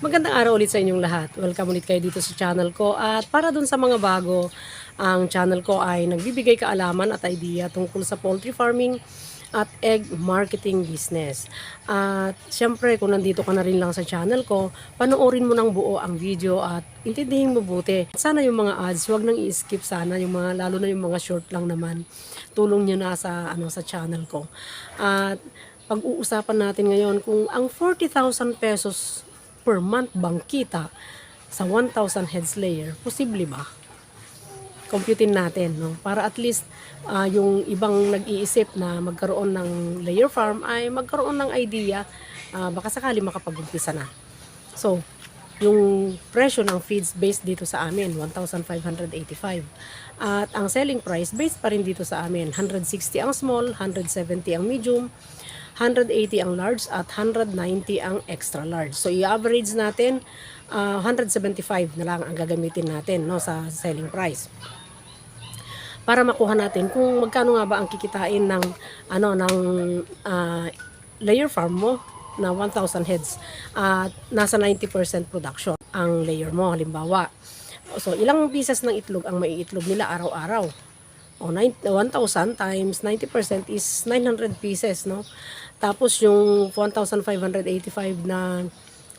Magandang araw ulit sa inyong lahat. Welcome ulit kayo dito sa channel ko. At para dun sa mga bago, ang channel ko ay nagbibigay kaalaman at idea tungkol sa poultry farming at egg marketing business. At syempre, kung nandito ka na rin lang sa channel ko, panoorin mo ng buo ang video at intindihin mo buti. Sana yung mga ads, wag nang i-skip sana yung mga lalo na yung mga short lang naman. Tulong niyo na sa ano sa channel ko. At pag-uusapan natin ngayon kung ang 40,000 pesos per month bang kita sa 1,000 heads layer, posible ba? Computein natin, no? Para at least ah, yung ibang nag-iisip na magkaroon ng layer farm ay magkaroon ng idea, ah, baka sakali makapag-umpisa na. So, yung presyo ng feeds based dito sa amin, 1,585. At ang selling price based pa rin dito sa amin, 160 ang small, 170 ang medium, 180 ang large at 190 ang extra large. So i-average natin ah, 175 na lang ang gagamitin natin no sa selling price. Para makuha natin kung magkano nga ba ang kikitain ng ano ng ah, layer farm mo na 1,000 heads at nasa 90% production ang layer mo halimbawa. So ilang pieces ng itlog ang maiitlog nila araw-araw? O, nine- 1,000 times 90% is 900 pieces, no? Tapos yung 1,585 na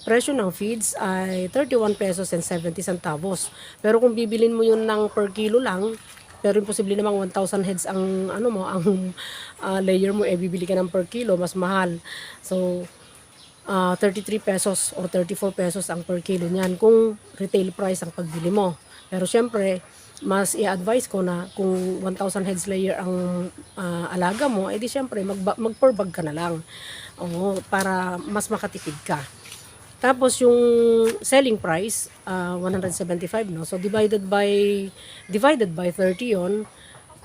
presyo ng feeds ay 31 pesos and 70 centavos. Pero kung bibilin mo yun ng per kilo lang, pero imposible namang 1,000 heads ang ano mo, ang ah, layer mo, eh bibili ka ng per kilo, mas mahal. So, ah 33 pesos or 34 pesos ang per kilo niyan kung retail price ang pagbili mo. Pero syempre, mas i-advise ko na kung 1,000 heads layer ang ah, alaga mo, edi syempre mag, mag per bag ka na lang. Oo, para mas makatipid ka. Tapos yung selling price, ah, 175 no. So divided by divided by 30 yon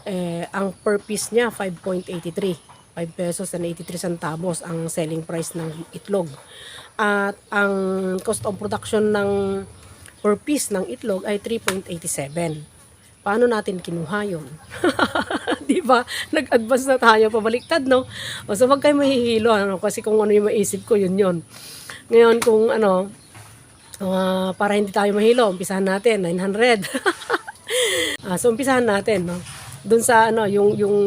eh, ang per piece niya 5.83. 5 pesos and 83 centavos ang selling price ng itlog. At ang cost of production ng per piece ng itlog ay 3.87. Paano natin kinuha yun? Di ba? Nag-advance na tayo, pabaliktad, no? O, so, wag kayo mahihilo, ano? Kasi kung ano yung maisip ko, yun yun. Ngayon, kung ano, ah, para hindi tayo mahilo, umpisahan natin, 900. Ah, so umpisahan natin, no. Doon sa ano, yung yung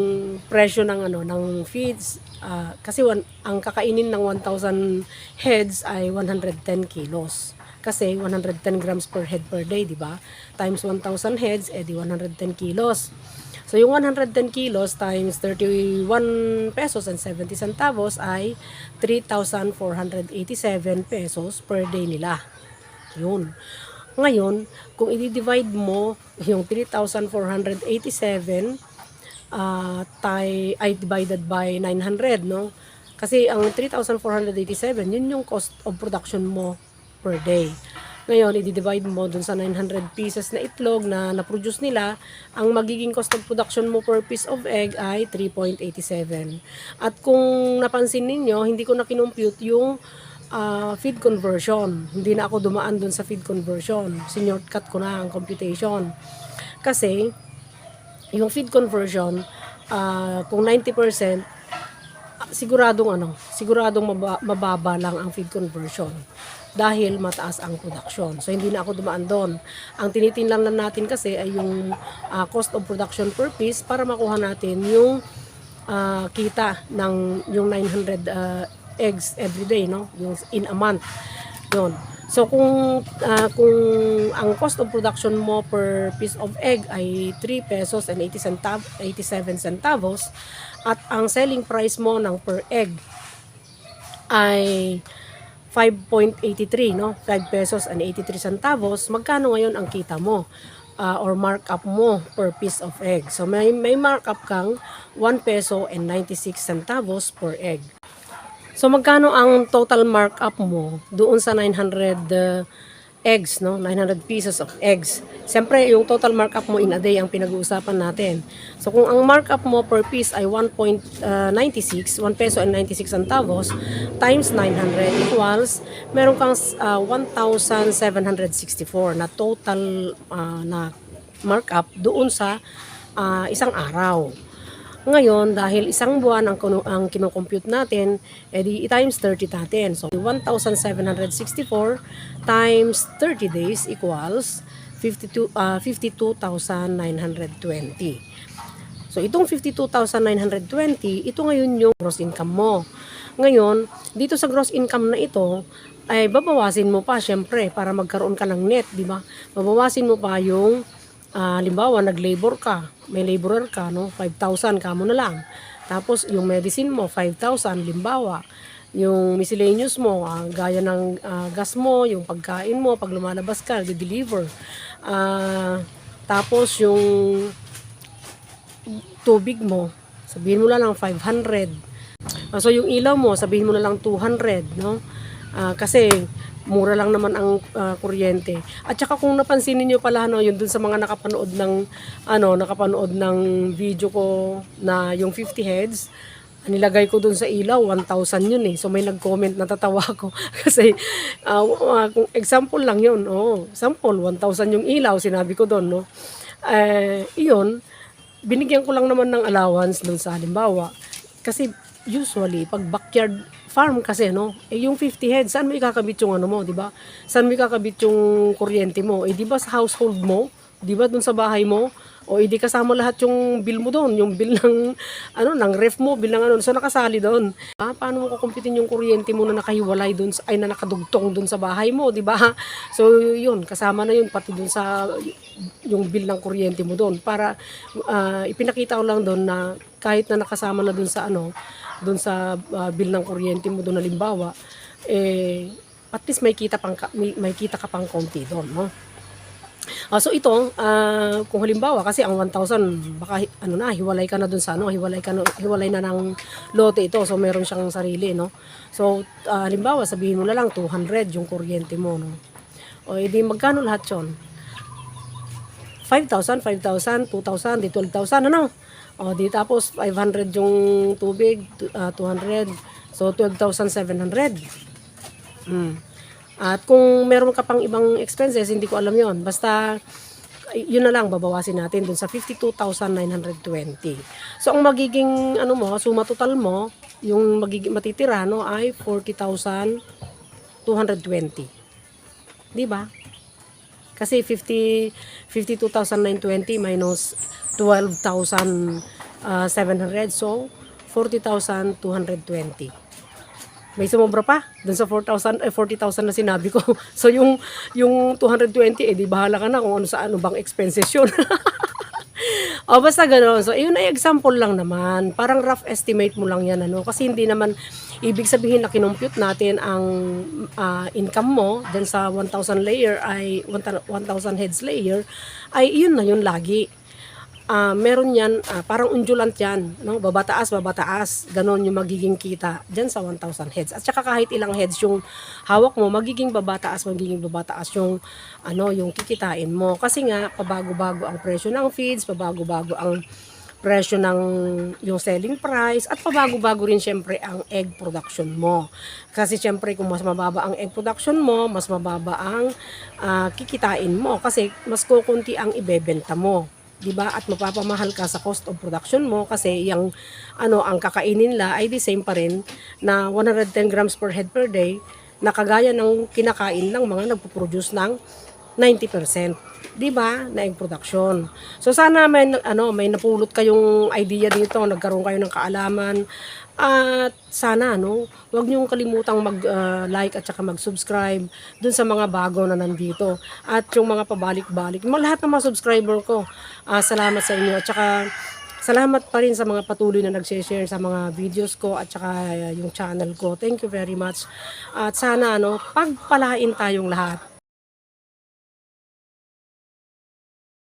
presyo ng ano ng feeds ah, kasi one, ang kakainin ng 1,000 heads ay 110 kilos. Kasi 110 grams per head per day, di ba? Times 1,000 heads, edi 110 kilos. So yung 110 kilos times 31 pesos and 70 centavos ay 3,487 pesos per day nila. Yun. Ngayon, kung i-divide mo yung 3,487 uh, ay divided by 900, no? Kasi ang 3,487, yun yung cost of production mo per day. Ngayon, i-divide mo dun sa 900 pieces na itlog na na-produce nila, ang magiging cost of production mo per piece of egg ay 3.87. At kung napansin ninyo, hindi ko na kinompute yung ah, feed conversion. Hindi na ako dumaan dun sa feed conversion. Sinyortcut ko na ang computation. Kasi, yung feed conversion, ah, kung 90%, ah, siguradong ano, siguradong maba- mababa lang ang feed conversion dahil mataas ang production. So hindi na ako dumaan doon. Ang tinitingnan lang natin kasi ay yung ah, cost of production per piece para makuha natin yung ah, kita ng yung 900 ah, eggs every day, no? Yung in a month. Yun. So kung ah, kung ang cost of production mo per piece of egg ay 3 pesos and 80 centav 87 centavos at ang selling price mo ng per egg ay 5.83 no? 5 pesos and 83 centavos. Magkano ngayon ang kita mo? Ah, or markup mo per piece of egg? So may may markup kang 1 peso and 96 centavos per egg. So magkano ang total markup mo doon sa 900 uh, eggs, no? 900 pieces of eggs. Siyempre, yung total markup mo in a day ang pinag-uusapan natin. So kung ang markup mo per piece ay 1.96, 1 peso and 96 centavos times 900 equals meron kang uh, 1,764 na total uh, na markup doon sa uh, isang araw. Ngayon, dahil isang buwan ang, ang kinocompute natin, edi i-times 30 natin. So, 1,764 times 30 days equals 52, ah, 52,920. So, itong 52,920, ito ngayon yung gross income mo. Ngayon, dito sa gross income na ito, ay babawasin mo pa, syempre, para magkaroon ka ng net, di ba? Babawasin mo pa yung, ah, limbawa, nag-labor ka, may laborer ka, no? 5,000 ka mo na lang. Tapos, yung medicine mo, 5,000, limbawa. Yung miscellaneous mo, ah, gaya ng ah, gas mo, yung pagkain mo, pag lumalabas ka, deliver Ah, tapos, yung tubig mo, sabihin mo na lang 500. Ah, so yung ilaw mo, sabihin mo na lang 200, no? Ah, kasi mura lang naman ang ah, kuryente. At saka kung napansin niyo pala no, yun dun sa mga nakapanood ng ano, nakapanood ng video ko na yung 50 heads, nilagay ko dun sa ilaw, 1,000 yun eh. So may nag-comment, natatawa ako. Kasi, ah, kung example lang yun, oh, example, 1,000 yung ilaw, sinabi ko dun, no. Eh, yun, binigyan ko lang naman ng allowance dun sa halimbawa. Kasi usually, pag backyard farm kasi, no, eh, yung 50 heads, saan mo ikakabit yung ano mo, di ba? Saan mo ikakabit yung kuryente mo? Eh, di ba sa household mo? Di ba dun sa bahay mo? O hindi kasama lahat yung bill mo doon, yung bill ng ano ng ref mo, bill ng ano, so nakasali doon. Ah, paano mo kukumpitin yung kuryente mo na nakahiwalay doon ay na nakadugtong doon sa bahay mo, di ba? So yun, kasama na yun pati doon sa yung bill ng kuryente mo doon para ah, ipinakita ko lang doon na kahit na nakasama na doon sa ano, doon sa ah, bill ng kuryente mo doon halimbawa, eh at least may kita pang may, may kita ka pang konti doon, no? Ah, so ito, ah, kung halimbawa kasi ang 1,000 baka ano na hiwalay ka na dun sa ano, hiwalay ka na, hiwalay na ng lote ito. So meron siyang sarili, no. So ah, halimbawa sabihin mo na lang 200 yung kuryente mo, no. O edi magkano lahat 'yon? 5,000, 5,000, 2,000, di 12,000 ano? O di tapos 500 yung tubig, tu- ah, 200. So 12,700. Mm. At kung meron ka pang ibang expenses, hindi ko alam yon Basta, yun na lang, babawasin natin dun sa 52,920. So, ang magiging, ano mo, suma total mo, yung magiging matitira, no, ay 40,220. Di ba? Kasi 50, 52,920 minus 12,700. So, 40,220. May sumobra pa dun sa 4,000 eh 40,000 na sinabi ko. So yung yung 220 eh di bahala ka na kung ano sa ano bang expenses yun. o basta gano'n. So yun ay example lang naman. Parang rough estimate mo lang yan ano kasi hindi naman ibig sabihin na kinompute natin ang ah, income mo dyan sa 1,000 layer ay 1,000 heads layer ay yun na yun lagi ah meron yan, ah, parang undulant yan, no? babataas, babataas, ganon yung magiging kita dyan sa 1,000 heads. At saka kahit ilang heads yung hawak mo, magiging babataas, magiging babataas yung, ano, yung kikitain mo. Kasi nga, pabago-bago ang presyo ng feeds, pabago-bago ang presyo ng yung selling price at pabago-bago rin syempre ang egg production mo. Kasi syempre kung mas mababa ang egg production mo, mas mababa ang ah, kikitain mo kasi mas kukunti ang ibebenta mo. 'di ba? At mapapamahal ka sa cost of production mo kasi yung ano ang kakainin nila ay the same pa rin na 110 grams per head per day na kagaya ng kinakain ng mga nagpo-produce ng 90%. 'Di ba? Na egg production. So sana may ano, may napulot kayong idea dito, nagkaroon kayo ng kaalaman at sana no, wag niyo kalimutang mag-like at saka mag-subscribe dun sa mga bago na nandito at yung mga pabalik-balik. Lahat ng mga subscriber ko, ah, salamat sa inyo at saka salamat pa rin sa mga patuloy na nag-share sa mga videos ko at saka yung channel ko. Thank you very much. At sana ano, pagpalain tayong lahat